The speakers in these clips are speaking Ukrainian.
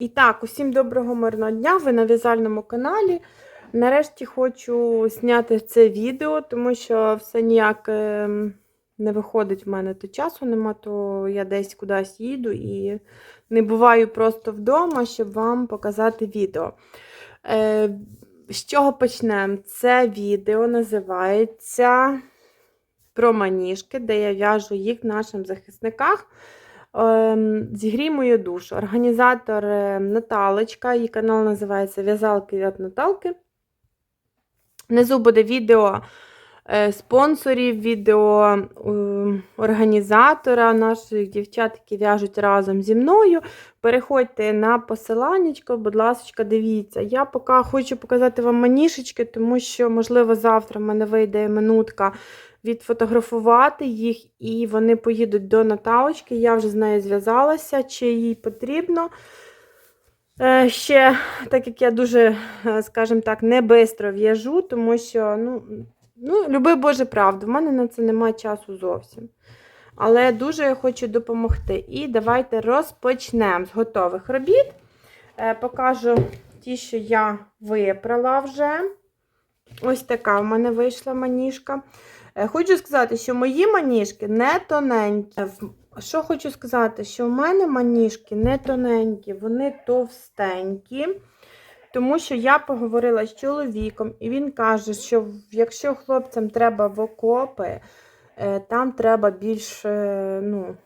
І так, усім доброго мирного дня! Ви на в'язальному каналі. Нарешті хочу зняти це відео, тому що все ніяк е, не виходить в мене, то часу нема, то я десь кудись їду і не буваю просто вдома, щоб вам показати відео. Е, З чого почнемо? Це відео називається про маніжки, де я в'яжу їх нашим захисниках. Ем, Зігрій мою душу. Організатор е, Наталочка, її канал називається В'язалки від Наталки. Внизу буде відео е, спонсорів, відео е, організатора, наших дівчат, які в'яжуть разом зі мною. Переходьте на посиланнячко, будь ласка, дивіться. Я поки хочу показати вам манішечки, тому що, можливо, завтра в мене вийде минутка відфотографувати їх, і вони поїдуть до Наталочки. Я вже з нею зв'язалася, чи їй потрібно. Е, Ще, так як я дуже, е, скажімо так, не бистро в'яжу, тому що, ну, ну, люби Боже правду, в мене на це немає часу зовсім. Але дуже я хочу допомогти. І давайте розпочнемо з готових робіт. Е, Покажу ті, що я випрала вже. Ось така в мене вийшла маніжка. Е, Хочу сказати, що мої маніжки не тоненькі. Що хочу сказати, що в мене маніжки не тоненькі, вони товстенькі. Тому що я поговорила з чоловіком, і він каже, що якщо хлопцям треба в окопи, е, там треба більш е, ну,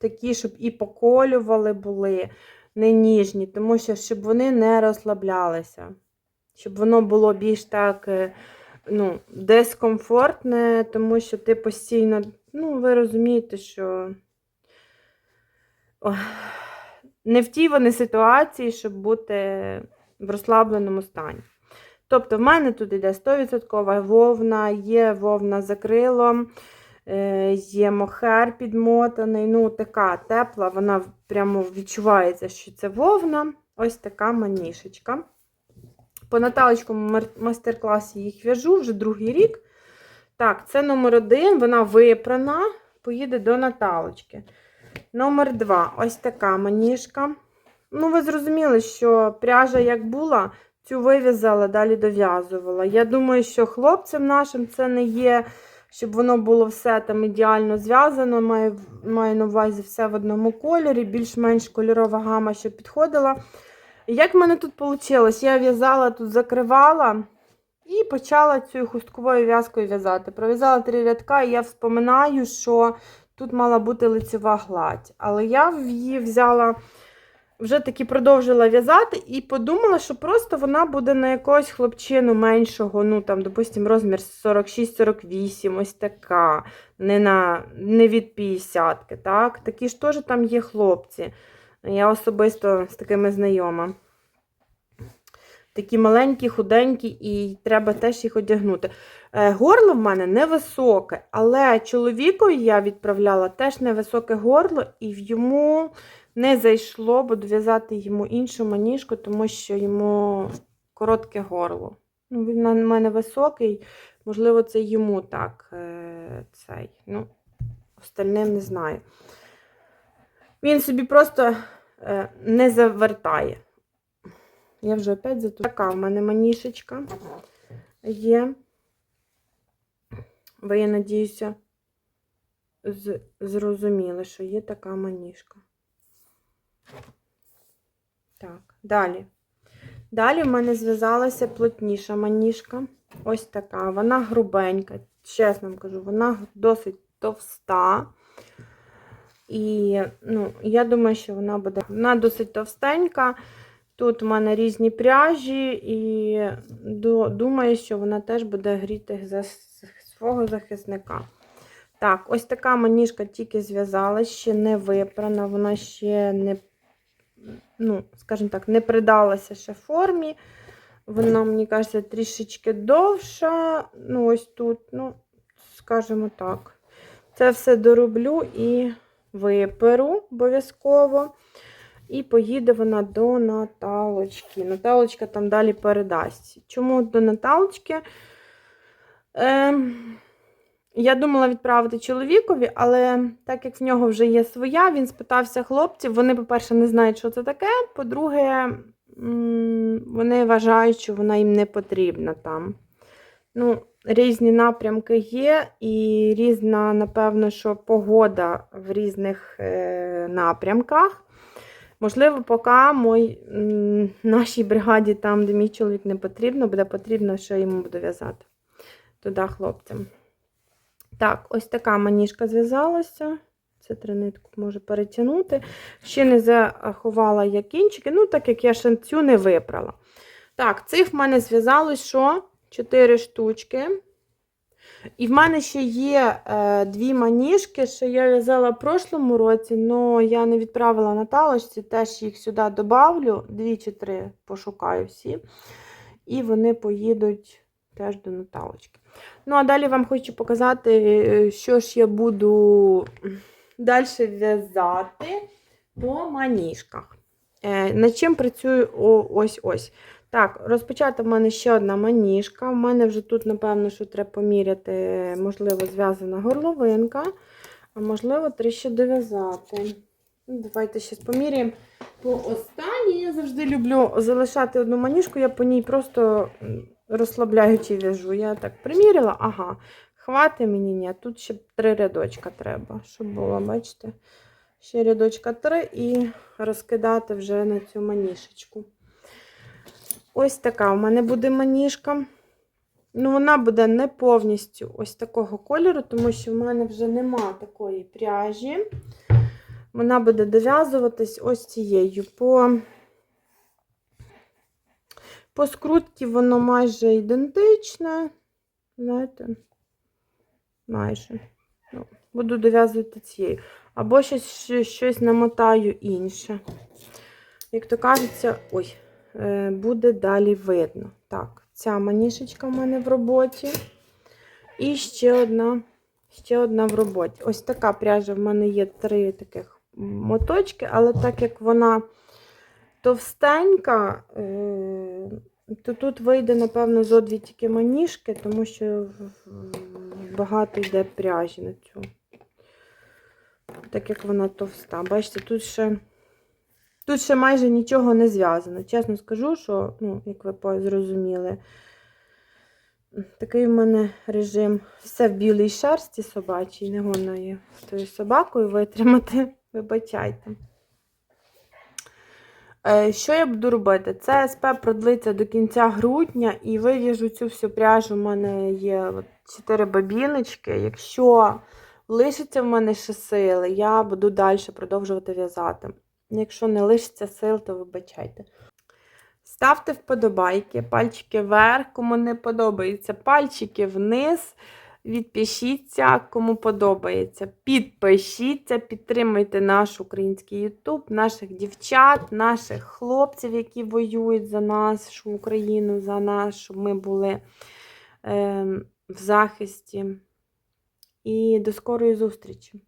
такі, щоб і поколювали були, не ніжні, тому що щоб вони не розслаблялися. Щоб воно було більш так е, ну, дискомфортне, тому що ти постійно, ну, ви розумієте, що ох, не в тій вони ситуації, щоб бути в розслабленому стані. Тобто, в мене тут йде 100% вовна, є вовна з акрилом, е, є мохер підмотаний. Ну, така тепла, вона прямо відчувається, що це вовна. Ось така манішечка. По Наталочкому майстер-класі їх в'яжу вже другий рік. Так, це номер один, вона випрана, поїде до Наталочки. Номер два ось така маніжка. Ну, ви зрозуміли, що пряжа як була, цю вив'язала, далі дов'язувала. Я думаю, що хлопцям нашим це не є, щоб воно було все там ідеально зв'язано. Маю, маю на увазі все в одному кольорі, більш-менш кольорова гама, що підходила. Як в мене тут вийшло? Я в'язала тут, закривала і почала цю хустковою в'язкою в'язати. Пров'язала три рядка, і я вспоминаю, що тут мала бути лицева гладь. Але я її взяла, вже таки продовжила в'язати і подумала, що просто вона буде на якогось хлопчину меншого, ну там, допустимо, розмір 46-48, ось така, не, на, не від 50 так? Такі ж теж там є хлопці. Я особисто з такими знайома. Такі маленькі, худенькі, і треба теж їх одягнути. Е, Горло в мене невисоке, але чоловікові я відправляла теж невисоке горло, і йому не зайшло, буду в'язати йому іншу маніжку, тому що йому коротке горло. Ну, Він на мене високий, можливо, це йому так. е, цей. Ну, остальним не знаю. Він собі просто не завертає. Я вже опять за Така в мене манішечка є. Ви, я надіюся, зрозуміли, що є така маніжка. Так, далі. Далі в мене зв'язалася плотніша маніжка. Ось така. Вона грубенька, чесно вам кажу, вона досить товста. І ну, я думаю, що вона буде. Вона досить товстенька. Тут у мене різні пряжі, і думаю, що вона теж буде гріти за свого захисника. Так, ось така маніжка тільки зв'язалась, ще не випрана, вона ще не, ну, скажімо так, не придалася ще формі. Вона, мені кажеться, трішечки довша. Ну, ось тут, ну, скажімо так. Це все дороблю і виперу обов'язково. І поїде вона до Наталочки. Наталочка там далі передасть. Чому до Наталочки? Ем, Я думала відправити чоловікові, але так як в нього вже є своя, він спитався хлопців. Вони, по-перше, не знають, що це таке. По-друге, вони вважають, що вона їм не потрібна там. Ну, різні напрямки є, і різна, напевно, що погода в різних е, напрямках. Можливо, поки мой, нашій бригаді, там, де мій чоловік не потрібно, буде потрібно, що йому буду в'язати. Туди хлопцям. Так, ось така маніжка зв'язалася. Це три нитку можу перетягнути. Ще не заховала я кінчики, ну, так як я ще цю не випрала. Так, цих в мене зв'язалось що? 4 штучки. І в мене ще є е, дві маніжки, що я в'язала в прошлому році, але я не відправила Наталочці, теж їх сюди добавлю, дві чи три пошукаю всі. І вони поїдуть теж до Наталочки. Ну, а далі вам хочу показати, е, що ж я буду далі в'язати по маніжках. Е, над чим працюю ось ось. Так, розпочата в мене ще одна маніжка. У мене вже тут, напевно, що треба поміряти, можливо, зв'язана горловинка, а можливо, треба ще дов'язати. Ну, Давайте ще поміряємо. По останній я завжди люблю залишати одну маніжку, я по ній просто розслабляючи в'яжу. Я так приміряла, ага, хвати мені ні. Тут ще три рядочка треба, щоб було, бачите? Ще рядочка три і розкидати вже на цю маніжечку. Ось така у мене буде маніжка. Ну, вона буде не повністю ось такого кольору, тому що в мене вже нема такої пряжі. Вона буде дов'язуватись ось цією. По, по скрутці воно майже ідентичне. Знаєте, майже. Ну, буду дов'язувати цією. Або щось, щось намотаю інше. Як то кажеться, ой, буде далі видно. Так, ця манішечка в мене в роботі. І ще одна, ще одна в роботі. Ось така пряжа в мене є три таких моточки, але так як вона товстенька, е, то тут вийде, напевно, зо дві тільки маніжки, тому що багато йде пряжі на цю. Так як вона товста. Бачите, тут ще, тут ще майже нічого не зв'язано. Чесно скажу, що, ну, як ви зрозуміли, такий в мене режим. Все в білій шерсті собачій, не гонна є з тою собакою витримати. Вибачайте. Е, Що я буду робити? Це СП продлиться до кінця грудня і вив'яжу цю всю пряжу. У мене є от 4 бабіночки. Якщо лишиться в мене ще сили, я буду далі продовжувати в'язати. Якщо не лишиться сил, то вибачайте. Ставте вподобайки, пальчики вверх, кому не подобається, пальчики вниз. Відпишіться, кому подобається. Підпишіться, підтримуйте наш український YouTube, наших дівчат, наших хлопців, які воюють за нашу Україну, за нас, щоб ми були е, в захисті. І до скорої зустрічі!